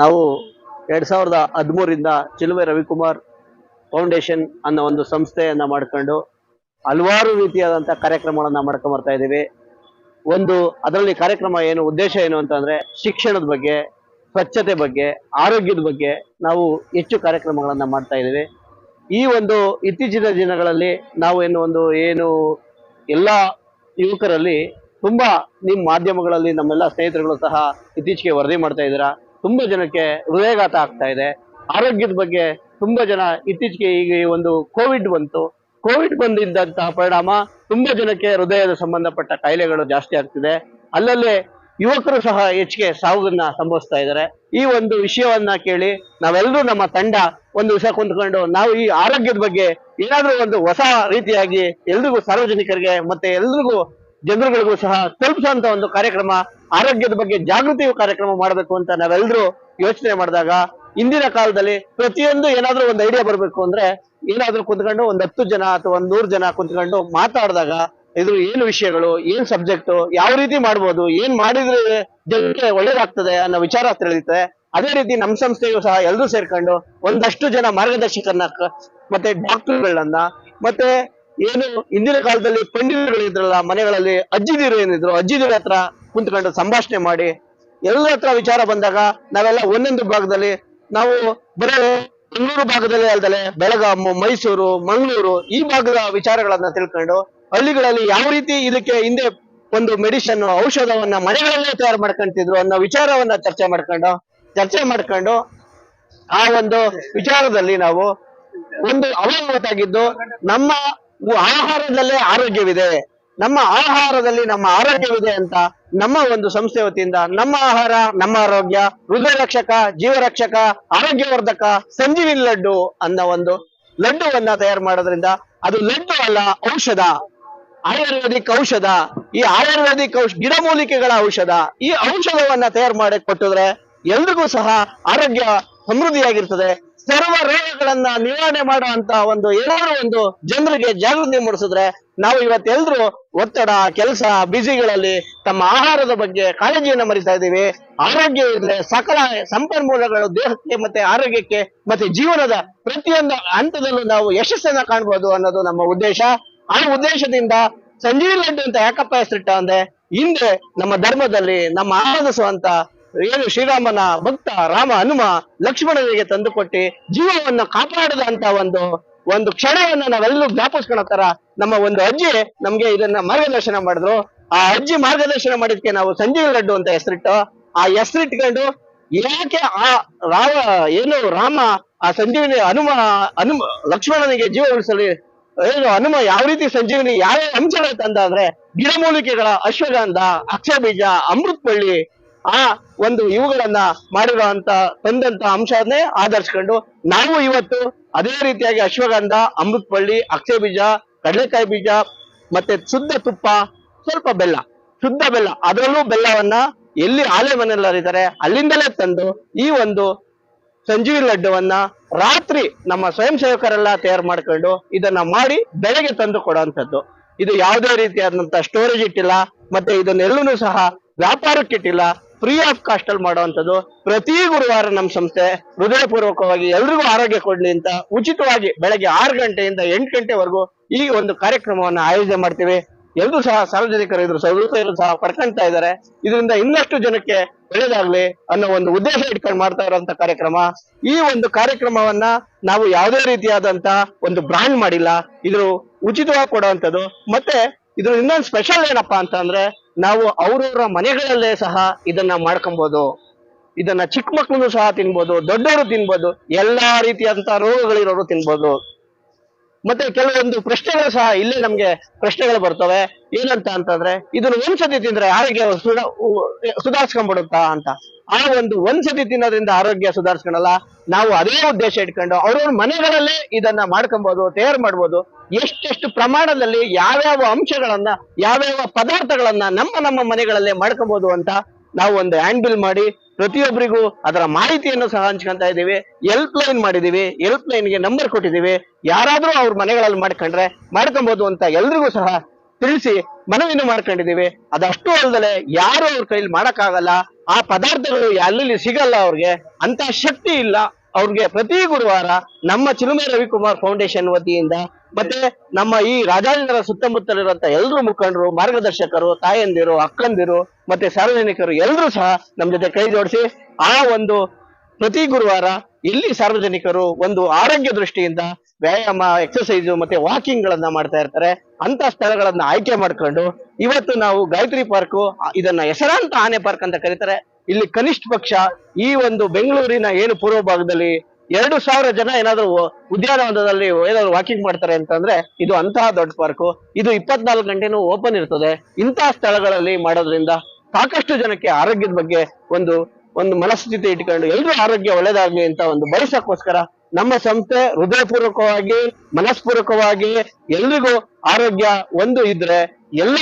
ನಾವು ಎರಡು ಸಾವಿರದ ಹದಿಮೂರಿಂದ ಚಿಲುವೆ ರವಿಕುಮಾರ್ ಫೌಂಡೇಶನ್ ಅನ್ನೋ ಒಂದು ಸಂಸ್ಥೆಯನ್ನ ಮಾಡ್ಕೊಂಡು ಹಲವಾರು ರೀತಿಯಾದಂಥ ಕಾರ್ಯಕ್ರಮಗಳನ್ನು ಮಾಡ್ಕೊಂಡು ಬರ್ತಾ ಇದ್ದೀವಿ. ಒಂದು ಅದರಲ್ಲಿ ಕಾರ್ಯಕ್ರಮ ಏನು, ಉದ್ದೇಶ ಏನು ಅಂತಂದರೆ ಶಿಕ್ಷಣದ ಬಗ್ಗೆ, ಸ್ವಚ್ಛತೆ ಬಗ್ಗೆ, ಆರೋಗ್ಯದ ಬಗ್ಗೆ ನಾವು ಹೆಚ್ಚು ಕಾರ್ಯಕ್ರಮಗಳನ್ನು ಮಾಡ್ತಾ ಇದ್ದೀವಿ. ಈ ಒಂದು ಇತ್ತೀಚಿನ ದಿನಗಳಲ್ಲಿ ನಾವು ಏನು ಒಂದು ಏನು ಎಲ್ಲ ಯುವಕರಲ್ಲಿ ತುಂಬಾ ನಿಮ್ಮ ಮಾಧ್ಯಮಗಳಲ್ಲಿ ನಮ್ಮೆಲ್ಲ ಸ್ನೇಹಿತರುಗಳು ಸಹ ಇತ್ತೀಚೆಗೆ ವರದಿ ಮಾಡ್ತಾ ಇದ್ದೀರಾ. ತುಂಬಾ ಜನಕ್ಕೆ ಹೃದಯಘಾತ ಆಗ್ತಾ ಇದೆ. ಆರೋಗ್ಯದ ಬಗ್ಗೆ ತುಂಬಾ ಜನ ಇತ್ತೀಚೆಗೆ ಈಗ ಈ ಒಂದು ಕೋವಿಡ್ ಬಂತು. ಕೋವಿಡ್ ಬಂದಿದ್ದಂತಹ ಪರಿಣಾಮ ತುಂಬಾ ಜನಕ್ಕೆ ಹೃದಯದ ಸಂಬಂಧಪಟ್ಟ ಕಾಯಿಲೆಗಳು ಜಾಸ್ತಿ ಆಗ್ತಿದೆ. ಅಲ್ಲಲ್ಲೇ ಯುವಕರು ಸಹ ಹೆಚ್ಚಿಗೆ ಸಾವನ್ನ ಸಂಭವಿಸ್ತಾ ಇದ್ದಾರೆ. ಈ ಒಂದು ವಿಷಯವನ್ನ ಕೇಳಿ ನಾವೆಲ್ಲರೂ ನಮ್ಮ ತಂಡ ಒಂದು ವಿಷಯ ಕುಂತ್ಕೊಂಡು ನಾವು ಈ ಆರೋಗ್ಯದ ಬಗ್ಗೆ ಏನಾದ್ರೂ ಒಂದು ಹೊಸ ರೀತಿಯಾಗಿ ಎಲ್ರಿಗೂ ಸಾರ್ವಜನಿಕರಿಗೆ ಮತ್ತೆ ಎಲ್ರಿಗೂ ಜನರುಗಳಿಗೂ ಸಹ ತಲುಪಿಸುವಂತ ಒಂದು ಕಾರ್ಯಕ್ರಮ, ಆರೋಗ್ಯದ ಬಗ್ಗೆ ಜಾಗೃತಿ ಕಾರ್ಯಕ್ರಮ ಮಾಡಬೇಕು ಅಂತ ನಾವೆಲ್ಲರೂ ಯೋಚನೆ ಮಾಡಿದಾಗ ಇಂದಿನ ಕಾಲದಲ್ಲಿ ಪ್ರತಿಯೊಂದು ಏನಾದ್ರೂ ಒಂದು ಐಡಿಯಾ ಬರಬೇಕು ಅಂದ್ರೆ ಏನಾದ್ರೂ ಕುಂತ್ಕೊಂಡು ಒಂದ್ ಹತ್ತು ಜನ ಅಥವಾ ಒಂದ್ ನೂರು ಜನ ಕುಂತ್ಕೊಂಡು ಮಾತಾಡಿದಾಗ ಇದು ಏನು ವಿಷಯಗಳು, ಏನ್ ಸಬ್ಜೆಕ್ಟ್ ಯಾವ ರೀತಿ ಮಾಡ್ಬೋದು, ಏನ್ ಮಾಡಿದ್ರೆ ಜನಕ್ಕೆ ಒಳ್ಳೇದಾಗ್ತದೆ ಅನ್ನೋ ವಿಚಾರ ತಿಳಿಯುತ್ತೆ ಅದೇ ರೀತಿ ನಮ್ಮ ಸಂಸ್ಥೆಯು ಸಹ ಎಲ್ಲರೂ ಸೇರ್ಕೊಂಡು ಒಂದಷ್ಟು ಜನ ಮಾರ್ಗದರ್ಶಕರನ್ನ ಮತ್ತೆ ಡಾಕ್ಟರ್ಗಳನ್ನ ಮತ್ತೆ ಏನು ಹಿಂದಿನ ಕಾಲದಲ್ಲಿ ಪಂಡಿತರುಗಳು ಇದ್ರಲ್ಲ ಮನೆಗಳಲ್ಲಿ ಅಜ್ಜಿದಿರು ಏನಿದ್ರು ಅಜ್ಜಿದಿರ ಹತ್ರ ಕುಂತ್ಕೊಂಡು ಸಂಭಾಷಣೆ ಮಾಡಿ, ಎಲ್ಲರ ಹತ್ರ ವಿಚಾರ ಬಂದಾಗ ನಾವೆಲ್ಲ ಒಂದೊಂದು ಭಾಗದಲ್ಲಿ ನಾವು ಬರೀ ಬೆಂಗಳೂರು ಭಾಗದಲ್ಲಿ ಅಲ್ದಲೆ ಬೆಳಗಾಮ್, ಮೈಸೂರು, ಮಂಗಳೂರು ಈ ಭಾಗದ ವಿಚಾರಗಳನ್ನ ತಿಳ್ಕೊಂಡು ಹಳ್ಳಿಗಳಲ್ಲಿ ಯಾವ ರೀತಿ ಇದಕ್ಕೆ ಹಿಂದೆ ಒಂದು ಮೆಡಿಷನ್ ಔಷಧವನ್ನ ಮನೆಗಳಲ್ಲೇ ತಯಾರು ಮಾಡ್ಕೊಂತಿದ್ರು ಅನ್ನೋ ವಿಚಾರವನ್ನ ಚರ್ಚೆ ಮಾಡ್ಕೊಂಡು ಚರ್ಚೆ ಮಾಡ್ಕೊಂಡು ಆ ಒಂದು ವಿಚಾರದಲ್ಲಿ ನಾವು ಒಂದು ಅವಲಂಬಿತಾಗಿದ್ದು ನಮ್ಮ ಆಹಾರದಲ್ಲೇ ಆರೋಗ್ಯವಿದೆ. ನಮ್ಮ ಆಹಾರದಲ್ಲಿ ನಮ್ಮ ಆರೋಗ್ಯವಿದೆ ಅಂತ ನಮ್ಮ ಒಂದು ಸಂಸ್ಥೆ ವತಿಯಿಂದ ನಮ್ಮ ಆಹಾರ, ನಮ್ಮ ಆರೋಗ್ಯ ಹೃದಯ ರಕ್ಷಕ ಜೀವ ರಕ್ಷಕ ಆರೋಗ್ಯವರ್ಧಕ, ಸಂಜೀವಿನ ಲಡ್ಡು ಅನ್ನೋ ಒಂದು ಲಡ್ಡುವನ್ನ ತಯಾರು ಮಾಡೋದ್ರಿಂದ ಅದು ಲಡ್ಡು ಅಲ್ಲ, ಔಷಧ. ಆಯುರ್ವೇದಿಕ್ ಔಷಧ. ಈ ಆಯುರ್ವೇದಿಕ್ ಔಷಧ ಗಿಡಮೂಲಿಕೆಗಳ ಔಷಧ. ಈ ಔಷಧವನ್ನ ತಯಾರು ಮಾಡಿ ಕೊಟ್ಟಿದ್ರೆ ಎಲ್ರಿಗೂ ಸಹ ಆರೋಗ್ಯ ಸಮೃದ್ಧಿಯಾಗಿರ್ತದೆ. ಸರ್ವ ರೋಗಗಳನ್ನ ನಿವಾರಣೆ ಮಾಡುವಂತ ಒಂದು ಏನಾದ್ರು ಒಂದು ಜನರಿಗೆ ಜಾಗೃತಿ ಮೂಡಿಸಿದ್ರೆ ನಾವು ಇವತ್ತೆಲ್ಲರೂ ಒತ್ತಡ, ಕೆಲಸ ಬಿಸಿಗಳಲ್ಲಿ ತಮ್ಮ ಆಹಾರದ ಬಗ್ಗೆ ಕಾಳಜಿಯನ್ನು ಮರಿತಾ ಇದ್ದೀವಿ. ಆರೋಗ್ಯ ಇದ್ರೆ ಸಕಲ ಸಂಪನ್ಮೂಲಗಳು ದೇಹಕ್ಕೆ ಮತ್ತೆ ಆರೋಗ್ಯಕ್ಕೆ ಮತ್ತೆ ಜೀವನದ ಪ್ರತಿಯೊಂದು ಹಂತದಲ್ಲೂ ನಾವು ಯಶಸ್ಸನ್ನ ಕಾಣ್ಬೋದು ಅನ್ನೋದು ನಮ್ಮ ಉದ್ದೇಶ. ಆ ಉದ್ದೇಶದಿಂದ ಸಂಜೀವ್ ಲಡ್ಡು ಅಂತ ಯಾಕಪ್ಪ ಹೆಸರಿಟ್ಟ ಅಂದ್ರೆ, ಹಿಂದೆ ನಮ್ಮ ಧರ್ಮದಲ್ಲಿ ನಮ್ಮ ಆರಾಧಿಸುವಂತ ಏನು ಶ್ರೀರಾಮನ ಭಕ್ತ ರಾಮ ಹನುಮ ಲಕ್ಷ್ಮಣನಿಗೆ ತಂದುಕೊಟ್ಟಿ ಜೀವವನ್ನು ಕಾಪಾಡದ ಅಂತ ಒಂದು ಒಂದು ಕ್ಷಣವನ್ನ ನಾವೆಲ್ಲರೂ ಜ್ಞಾಪಿಸ್ಕೊಳೋ ತರ ನಮ್ಮ ಒಂದು ಅಜ್ಜಿ ನಮ್ಗೆ ಇದನ್ನ ಮಾರ್ಗದರ್ಶನ ಮಾಡಿದ್ರು. ಆ ಅಜ್ಜಿ ಮಾರ್ಗದರ್ಶನ ಮಾಡಿದ್ಕೆ ನಾವು ಸಂಜೀವಿ ಲಡ್ಡು ಅಂತ ಹೆಸರಿಟ್ಟು, ಆ ಹೆಸರಿಟ್ಕೊಂಡು ಯಾಕೆ ಆ ರಾವ ಏನು ರಾಮ, ಆ ಸಂಜೀವಿನಿ ಹನುಮ ಹನುಮ, ಲಕ್ಷ್ಮಣನಿಗೆ ಜೀವ ಉಳಿಸಲಿ, ಏನು ಹನುಮ ಯಾವ ರೀತಿ ಸಂಜೀವಿನಿ ಯಾವ ಅಂಶಗಳು ತಂದ ಅಂದ್ರೆ ಗಿಡಮೂಲಿಕೆಗಳ ಅಶ್ವಗಂಧ ಅಕ್ಷಯ ಬೀಜ ಅಮೃತ್ ಬಳ್ಳಿ ಆ ಒಂದು ಇವುಗಳನ್ನ ಮಾಡಿರುವಂತ ತಂದಂತ ಅಂಶವನ್ನೇ ಆಧರಿಸ್ಕೊಂಡು ನಾವು ಇವತ್ತು ಅದೇ ರೀತಿಯಾಗಿ ಅಶ್ವಗಂಧ, ಅಮೃತ್ಪಳ್ಳಿ, ಅಕ್ಷಯ ಬೀಜ, ಕಡಲೆಕಾಯಿ ಬೀಜ ಮತ್ತೆ ಶುದ್ಧ ತುಪ್ಪ, ಸ್ವಲ್ಪ ಬೆಲ್ಲ, ಶುದ್ಧ ಬೆಲ್ಲ, ಅದರಲ್ಲೂ ಬೆಲ್ಲವನ್ನ ಎಲ್ಲಿ ಆಲೆ ಮನೆಯಲ್ಲಿ ಅಲ್ಲಿಂದಲೇ ತಂದು ಈ ಒಂದು ಸಂಜೀವಿ ಲಡ್ಡುವನ್ನ ರಾತ್ರಿ ನಮ್ಮ ಸ್ವಯಂ ಸೇವಕರೆಲ್ಲ ತಯಾರು ಮಾಡ್ಕೊಂಡು ಇದನ್ನ ಮಾಡಿ ಬೆಳಗ್ಗೆ ತಂದು ಕೊಡುವಂಥದ್ದು. ಇದು ಯಾವುದೇ ರೀತಿಯಾದಂತಹ ಸ್ಟೋರೇಜ್ ಇಟ್ಟಿಲ್ಲ, ಮತ್ತೆ ಇದನ್ನೆಲ್ಲೂ ಸಹ ವ್ಯಾಪಾರಕ್ಕೆ ಇಟ್ಟಿಲ್ಲ. ಫ್ರೀ ಆಫ್ ಕಾಸ್ಟ್ ಅಲ್ಲಿ ಮಾಡುವಂತದ್ದು ಪ್ರತಿ ಗುರುವಾರ ನಮ್ಮ ಸಂಸ್ಥೆ ಹೃದಯಪೂರ್ವಕವಾಗಿ ಎಲ್ರಿಗೂ ಆರೋಗ್ಯ ಕೊಡ್ಲಿ ಅಂತ ಉಚಿತವಾಗಿ ಬೆಳಗ್ಗೆ ಆರು ಗಂಟೆಯಿಂದ ಎಂಟು ಗಂಟೆವರೆಗೂ ಈ ಒಂದು ಕಾರ್ಯಕ್ರಮವನ್ನು ಆಯೋಜನೆ ಮಾಡ್ತೀವಿ. ಎಲ್ಲರೂ ಸಹ ಸಾರ್ವಜನಿಕರು ಇದ್ರು ಸದುಪಯೋಗ ಸಹ ಪಡ್ಕೊಂತಾ ಇದ್ದಾರೆ. ಇದರಿಂದ ಇನ್ನಷ್ಟು ಜನಕ್ಕೆ ಒಳ್ಳೇದಾಗ್ಲಿ ಅನ್ನೋ ಒಂದು ಉದ್ದೇಶ ಇಟ್ಕೊಂಡು ಮಾಡ್ತಾ ಇರುವಂತ ಕಾರ್ಯಕ್ರಮ. ಈ ಒಂದು ಕಾರ್ಯಕ್ರಮವನ್ನ ನಾವು ಯಾವುದೇ ರೀತಿಯಾದಂತ ಒಂದು ಬ್ರಾಂಡ್ ಮಾಡಿಲ್ಲ. ಇದ್ರು ಉಚಿತವಾಗಿ ಕೊಡುವಂಥದ್ದು. ಮತ್ತೆ ಇದ್ರ ಇನ್ನೊಂದು ಸ್ಪೆಷಲ್ ಏನಪ್ಪಾ ಅಂತ ಅಂದ್ರೆ ನಾವು ಅವ್ರವ್ರ ಮನೆಗಳಲ್ಲೇ ಸಹ ಇದನ್ನ ಮಾಡ್ಕೊಬೋದು. ಇದನ್ನ ಚಿಕ್ಕ ಮಕ್ಕಳು ಸಹ ತಿನ್ಬೋದು, ದೊಡ್ಡವರು ತಿನ್ಬೋದು, ಎಲ್ಲಾ ರೀತಿಯಾದಂತಹ ರೋಗಗಳಿರೋರು ತಿನ್ಬೋದು. ಮತ್ತೆ ಕೆಲವೊಂದು ಪ್ರಶ್ನೆಗಳು ಸಹ ಇಲ್ಲೇ ನಮ್ಗೆ ಪ್ರಶ್ನೆಗಳು ಬರ್ತವೆ. ಏನಂತ ಅಂತಂದ್ರೆ, ಇದನ್ನ ಒಂದ್ಸತಿ ತಿಂದ್ರೆ ಆರೋಗ್ಯ ಸುಧ, ಸುಧಾರಿಸ್ಕೊಂಡ್ಬಿಡುತ್ತಾ ಅಂತ. ಆ ಒಂದು ಒಂದ್ಸತಿ ತಿನ್ನೋದ್ರಿಂದ ಆರೋಗ್ಯ ಸುಧಾರಿಸ್ಕೊಳಲ್ಲ ನಾವು ಅದೇ ಉದ್ದೇಶ ಇಟ್ಕೊಂಡು ಅವ್ರವ್ರ ಮನೆಗಳಲ್ಲೇ ಇದನ್ನ ಮಾಡ್ಕೊಬೋದು, ತಯಾರು ಮಾಡ್ಬೋದು. ಎಷ್ಟೆಷ್ಟು ಪ್ರಮಾಣದಲ್ಲಿ ಯಾವ್ಯಾವ ಅಂಶಗಳನ್ನ, ಯಾವ್ಯಾವ ಪದಾರ್ಥಗಳನ್ನ ನಮ್ಮ ನಮ್ಮ ಮನೆಗಳಲ್ಲೇ ಮಾಡ್ಕೋಬಹುದು ಅಂತ ನಾವು ಒಂದು ಹ್ಯಾಂಡ್ಬಿಲ್ ಮಾಡಿ ಪ್ರತಿಯೊಬ್ಬರಿಗೂ ಅದರ ಮಾಹಿತಿಯನ್ನು ಸಹ ಹಂಚ್ಕೊಂತ ಇದ್ದೀವಿ. ಹೆಲ್ಪ್ ಲೈನ್ ಮಾಡಿದೀವಿ ಹೆಲ್ಪ್ ಲೈನ್ಗೆ ನಂಬರ್ ಕೊಟ್ಟಿದ್ದೀವಿ. ಯಾರಾದ್ರೂ ಅವ್ರ ಮನೆಗಳಲ್ಲಿ ಮಾಡ್ಕೊಂಡ್ರೆ ಮಾಡ್ಕೊಬಹುದು ಅಂತ ಎಲ್ರಿಗೂ ಸಹ ತಿಳಿಸಿ ಮನವಿಯನ್ನು ಮಾಡ್ಕೊಂಡಿದ್ದೀವಿ. ಅದಷ್ಟು ಅಲ್ಲದೆ ಯಾರು ಅವ್ರ ಕೈಲಿ ಮಾಡಕ್ಕಾಗಲ್ಲ. ಆ ಪದಾರ್ಥಗಳು ಎಲ್ಲೆಲ್ಲಿ ಸಿಗಲ್ಲ ಅವ್ರಿಗೆ, ಅಂತ ಶಕ್ತಿ ಇಲ್ಲ. ಅವ್ರಿಗೆ ಪ್ರತಿ ಗುರುವಾರ ನಮ್ಮ ಚಿಲುಮೆ ರವಿಕುಮಾರ್ ಫೌಂಡೇಶನ್ ವತಿಯಿಂದ ಮತ್ತೆ ನಮ್ಮ ಈ ರಾಜಾಜಿನಗರ ಸುತ್ತಮುತ್ತಲಿರುವಂತ ಎಲ್ಲರೂ ಮುಖಂಡರು, ಮಾರ್ಗದರ್ಶಕರು, ತಾಯಂದಿರು, ಅಕ್ಕಂದಿರು ಮತ್ತೆ ಸಾರ್ವಜನಿಕರು ಎಲ್ಲರೂ ಸಹ ನಮ್ಮ ಜೊತೆ ಕೈ ಜೋಡಿಸಿ ಆ ಒಂದು ಪ್ರತಿ ಗುರುವಾರ ಇಲ್ಲಿ ಸಾರ್ವಜನಿಕರು ಒಂದು ಆರೋಗ್ಯ ದೃಷ್ಟಿಯಿಂದ ವ್ಯಾಯಾಮ ಎಕ್ಸರ್ಸೈಸ್ ಮತ್ತೆ ವಾಕಿಂಗ್ ಗಳನ್ನ ಮಾಡ್ತಾ ಇರ್ತಾರೆ. ಅಂತ ಸ್ಥಳಗಳನ್ನ ಆಯ್ಕೆ ಮಾಡ್ಕೊಂಡು ಇವತ್ತು ನಾವು ಗಾಯತ್ರಿ ಪಾರ್ಕ್ ಇದನ್ನ ಹೆಸರಾಂತ ಆನೆ ಪಾರ್ಕ್ ಅಂತ ಕರೀತಾರೆ. ಇಲ್ಲಿ ಕನಿಷ್ಠ ಪಕ್ಷ ಈ ಒಂದು ಬೆಂಗಳೂರಿನ ಏನು ಪೂರ್ವ ಭಾಗದಲ್ಲಿ ಎರಡು ಸಾವಿರ ಜನ ಏನಾದರೂ ಉದ್ಯಾನವನದಲ್ಲಿ ಏನಾದ್ರು ವಾಕಿಂಗ್ ಮಾಡ್ತಾರೆ ಅಂತಂದ್ರೆ ಇದು ಅಂತಹ ದೊಡ್ಡ ಪಾರ್ಕ್ ಇದು ಇಪ್ಪತ್ನಾಲ್ಕು ಗಂಟೆನೂ ಓಪನ್ ಇರ್ತದೆ. ಇಂತಹ ಸ್ಥಳಗಳಲ್ಲಿ ಮಾಡೋದ್ರಿಂದ ಸಾಕಷ್ಟು ಜನಕ್ಕೆ ಆರೋಗ್ಯದ ಬಗ್ಗೆ ಒಂದು ಒಂದು ಮನಸ್ಥಿತಿ ಇಟ್ಕೊಂಡು ಎಲ್ರೂ ಆರೋಗ್ಯ ಒಳ್ಳೇದಾಗ್ಲಿ ಅಂತ ಒಂದು ಬಯಸಕ್ಕೋಸ್ಕರ ನಮ್ಮ ಸಂಸ್ಥೆ ಹೃದಯಪೂರ್ವಕವಾಗಿ, ಮನಸ್ಪೂರ್ವಕವಾಗಿ ಎಲ್ರಿಗೂ ಆರೋಗ್ಯ ಒಂದು ಇದ್ರೆ ಎಲ್ಲ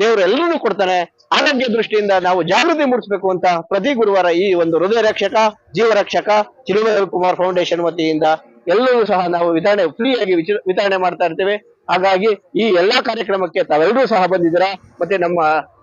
ದೇವರು ಎಲ್ಲರೂ ಕೊಡ್ತಾನೆ. ಆರೋಗ್ಯ ದೃಷ್ಟಿಯಿಂದ ನಾವು ಜಾಗೃತಿ ಮೂಡಿಸಬೇಕು ಅಂತ ಪ್ರತಿ ಗುರುವಾರ ಈ ಒಂದು ಹೃದಯ ರಕ್ಷಕ ಜೀವ ರಕ್ಷಕ ಚಿಲುಮೆ ಕುಮಾರ್ ಫೌಂಡೇಶನ್ ವತಿಯಿಂದ ಎಲ್ಲರೂ ಸಹ ನಾವು ವಿತರಣೆ ಫ್ರೀಯಾಗಿ ಆಗಿ ವಿತರಣೆ ಮಾಡ್ತಾ ಇರ್ತೇವೆ. ಹಾಗಾಗಿ ಈ ಎಲ್ಲಾ ಕಾರ್ಯಕ್ರಮಕ್ಕೆ ತಾವೆಲ್ಲರೂ ಸಹ ಬಂದಿದ್ದೀರಾ? ಮತ್ತೆ ನಮ್ಮ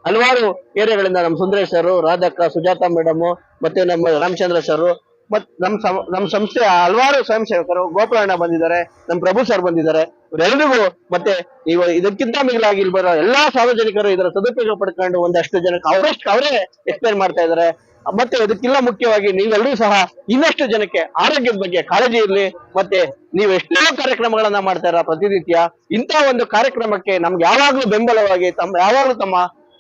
ಹಲವಾರು ಏರಿಯಾಗಳಿಂದ ನಮ್ಮ ಸುಂದರೇಶ್ ಸರ್, ರಾಧಕ್ಕ, ಸುಜಾತ ಮೇಡಮ್ ಮತ್ತೆ ನಮ್ಮ ರಾಮಚಂದ್ರ ಸರ್ ಮತ್ ನಮ್ ನಮ್ಮ ಸಂಸ್ಥೆಯ ಹಲವಾರು ಸ್ವಯಂ ಸೇವಕರು ಗೋಪಾಲಣ್ಣ ಬಂದಿದ್ದಾರೆ ನಮ್ಮ ಪ್ರಭು ಸರ್ ಬಂದಿದ್ದಾರೆ ಇವರೆಲ್ಲರಿಗೂ ಮತ್ತೆ ಇವ, ಇದಕ್ಕಿಂತ ಮಿಗಿಲಾಗಿ ಇಲ್ಲಿ ಬರೋ ಎಲ್ಲಾ ಸಾರ್ವಜನಿಕರು ಇದರ ಸದುಪಯೋಗ ಪಡ್ಕೊಂಡು ಒಂದಷ್ಟು ಜನಕ್ಕೆ ಅವರಷ್ಟು ಅವರೇ ಎಕ್ಸ್ಪ್ಲೈನ್ ಮಾಡ್ತಾ ಇದ್ದಾರೆ. ಮತ್ತೆ ಇದಕ್ಕಿಲ್ಲ ಮುಖ್ಯವಾಗಿ ನೀವೆಲ್ಲರೂ ಸಹ ಇನ್ನಷ್ಟು ಜನಕ್ಕೆ ಆರೋಗ್ಯದ ಬಗ್ಗೆ ಕಾಳಜಿ ಇರಲಿ, ಮತ್ತೆ ನೀವು ಎಷ್ಟೋ ಕಾರ್ಯಕ್ರಮಗಳನ್ನ ಇರ ಪ್ರತಿನಿತ್ಯ ಇಂಥ ಒಂದು ಕಾರ್ಯಕ್ರಮಕ್ಕೆ ನಮ್ಗೆ ಯಾವಾಗ್ಲೂ ಬೆಂಬಲವಾಗಿ ತಮ್ಮ, ಯಾವಾಗ್ಲೂ ತಮ್ಮ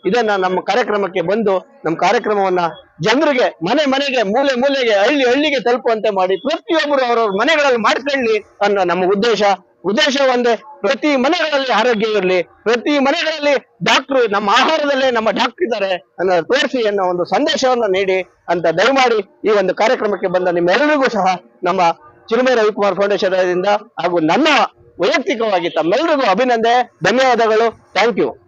ಇದನ್ನ ನಮ್ಮ ಕಾರ್ಯಕ್ರಮಕ್ಕೆ ಬಂದು ನಮ್ಮ ಕಾರ್ಯಕ್ರಮವನ್ನ ಜನರಿಗೆ, ಮನೆ ಮನೆಗೆ, ಮೂಲೆ ಮೂಲೆಗೆ, ಹಳ್ಳಿ ಹಳ್ಳಿಗೆ ತಲುಪುವಂತೆ ಮಾಡಿ, ಪ್ರತಿಯೊಬ್ಬರು ಅವರವ್ರ ಮನೆಗಳಲ್ಲಿ ಮಾಡ್ಕೊಳ್ಳಿ ಅನ್ನೋ ನಮ್ಮ ಉದ್ದೇಶ. ಉದ್ದೇಶ ಒಂದೇ, ಪ್ರತಿ ಮನೆಗಳಲ್ಲಿ ಆರೋಗ್ಯ ಇರಲಿ, ಪ್ರತಿ ಮನೆಗಳಲ್ಲಿ ಡಾಕ್ಟರ್ ನಮ್ಮ ಆಹಾರದಲ್ಲೇ ನಮ್ಮ ಡಾಕ್ಟರ್ ಇದ್ದಾರೆ ಅನ್ನೋ ತೋರಿಸಿ ಅನ್ನೋ ಒಂದು ಸಂದೇಶವನ್ನು ನೀಡಿ ಅಂತ ದಯಮಾಡಿ ಈ ಒಂದು ಕಾರ್ಯಕ್ರಮಕ್ಕೆ ಬಂದ ನಿಮ್ಮೆಲ್ಲರಿಗೂ ಸಹ ನಮ್ಮ ಚಿರುಮೆ ರವಿಕುಮಾರ್ ಫೌಂಡೇಶನ್ ಹಾಗೂ ನನ್ನ ವೈಯಕ್ತಿಕವಾಗಿ ತಮ್ಮೆಲ್ಲರಿಗೂ ಅಭಿನಂದನೆ ಧನ್ಯವಾದಗಳು ಥ್ಯಾಂಕ್ ಯು